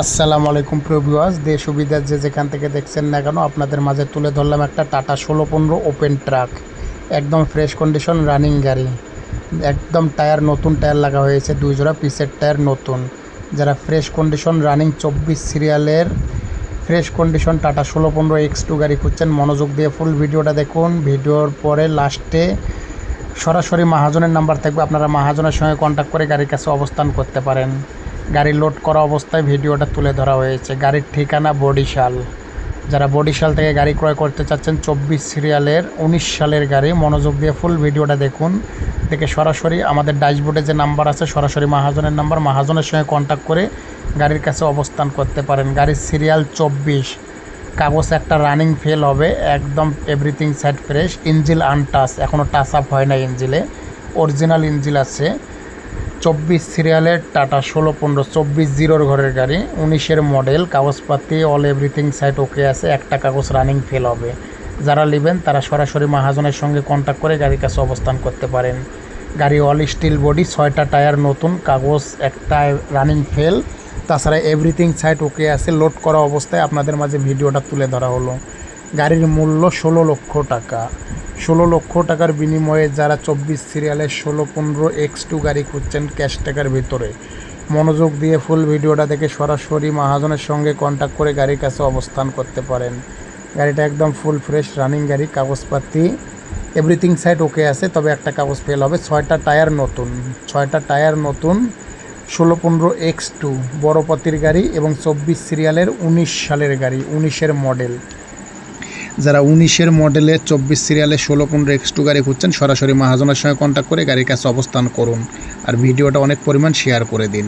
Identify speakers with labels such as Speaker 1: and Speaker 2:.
Speaker 1: আসসালামু আলাইকুম প্রভিউয়ার্স দেশ সুবিধার যে যেখান থেকে দেখছেন না কেন, আপনাদের মাঝে তুলে ধরলাম একটা টাটা ষোলো পনেরো ওপেন ট্রাক একদম ফ্রেশ কন্ডিশন রানিং গাড়ি। একদম টায়ার নতুন টায়ার লাগা হয়েছে, দুই জোড়া পিসের টায়ার নতুন। যারা ফ্রেশ কন্ডিশন রানিং চব্বিশ সিরিয়ালের ফ্রেশ কন্ডিশন টাটা ষোলো পনেরো এক্স টু গাড়ি খুঁজছেন, মনোযোগ দিয়ে ফুল ভিডিওটা দেখুন। ভিডিওর পরে লাস্টে সরাসরি মাহাজনের নাম্বার থাকবে, আপনারা মাহাজনের সঙ্গে কন্ট্যাক্ট করে গাড়ির কাছে অবস্থান করতে পারেন। গাড়ি লোড করা অবস্থায় ভিডিওটা তুলে ধরা হয়েছে। গাড়ির ঠিকানা বডিশাল যারা বডিশাল থেকে গাড়ি ক্রয় করতে চাচ্ছেন, চব্বিশ সিরিয়ালের উনিশ সালের গাড়ি, মনোযোগ দিয়ে ফুল ভিডিওটা দেখুন। দেখে সরাসরি আমাদের ড্যাশবোর্ডে যে নাম্বার আছে, সরাসরি মাহাজনের নাম্বার মাহাজনের সঙ্গে কন্ট্যাক্ট করে গাড়ির কাছে অবস্থান করতে পারেন। গাড়ির সিরিয়াল চব্বিশ। কাগজ একটা রানিং ফেল হবে, একদম everything side fresh engine untouch এখনও টাচ আপ হয় না ইঞ্জিলে। অরিজিনাল ইঞ্জিল আছে। চব্বিশ সিরিয়ালের টাটা ষোলো পনেরো চব্বিশ জিরোর ঘরের গাড়ি, উনিশের মডেল, কাগজপাতি অল এভরিথিং সাইড ওকে আছে, একটা কাগজ রানিং ফেল হবে। যারা নেবেন, তারা সরাসরি মাহাজনের সঙ্গে কন্ট্যাক্ট করে গাড়ির কাছে অবস্থান করতে পারেন। গাড়ি অল স্টিল বডি ছয়টা টায়ার নতুন, কাগজ একটা রানিং ফেল তাছাড়া এভরিথিং সাইড ওকে আছে লোড করা অবস্থায় আপনাদের মাঝে ভিডিওটা তুলে ধরা হলো। গাড়ির মূল্য ষোলো লক্ষ টাকা। ষোলো লক্ষ টাকার বিনিময়ে যারা চব্বিশ সিরিয়ালের ষোলো পনেরো এক্স টু গাড়ি খুঁজছেন ক্যাশ টাকার ভিতরে। মনোযোগ দিয়ে ফুল ভিডিওটা দেখে সরাসরি মাহাজনের সঙ্গে কন্ট্যাক্ট করে গাড়ির কাছে অবস্থান করতে পারেন। গাড়িটা একদম ফুল ফ্রেশ রানিং গাড়ি, কাগজপাতি এভরিথিং সাইড ওকে আছে, তবে একটা কাগজ ফেল হবে। ছয়টা টায়ার নতুন, ছয়টা টায়ার নতুন, ষোলো পনেরো এক্স টু বড়পতির গাড়ি এবং চব্বিশ সিরিয়ালের উনিশ সালের গাড়ি, উনিশের মডেল যারা উনিশের মডেলে চব্বিশ সিরিয়ালে ষোলো পনেরো এক্স টু গাড়ি খুঁজছেন, সরাসরি মাহাজনের সঙ্গে কন্ট্যাক্ট করে গাড়ির কাছে অবস্থান করুন। আর ভিডিওটা অনেক পরিমাণ শেয়ার করে দিন।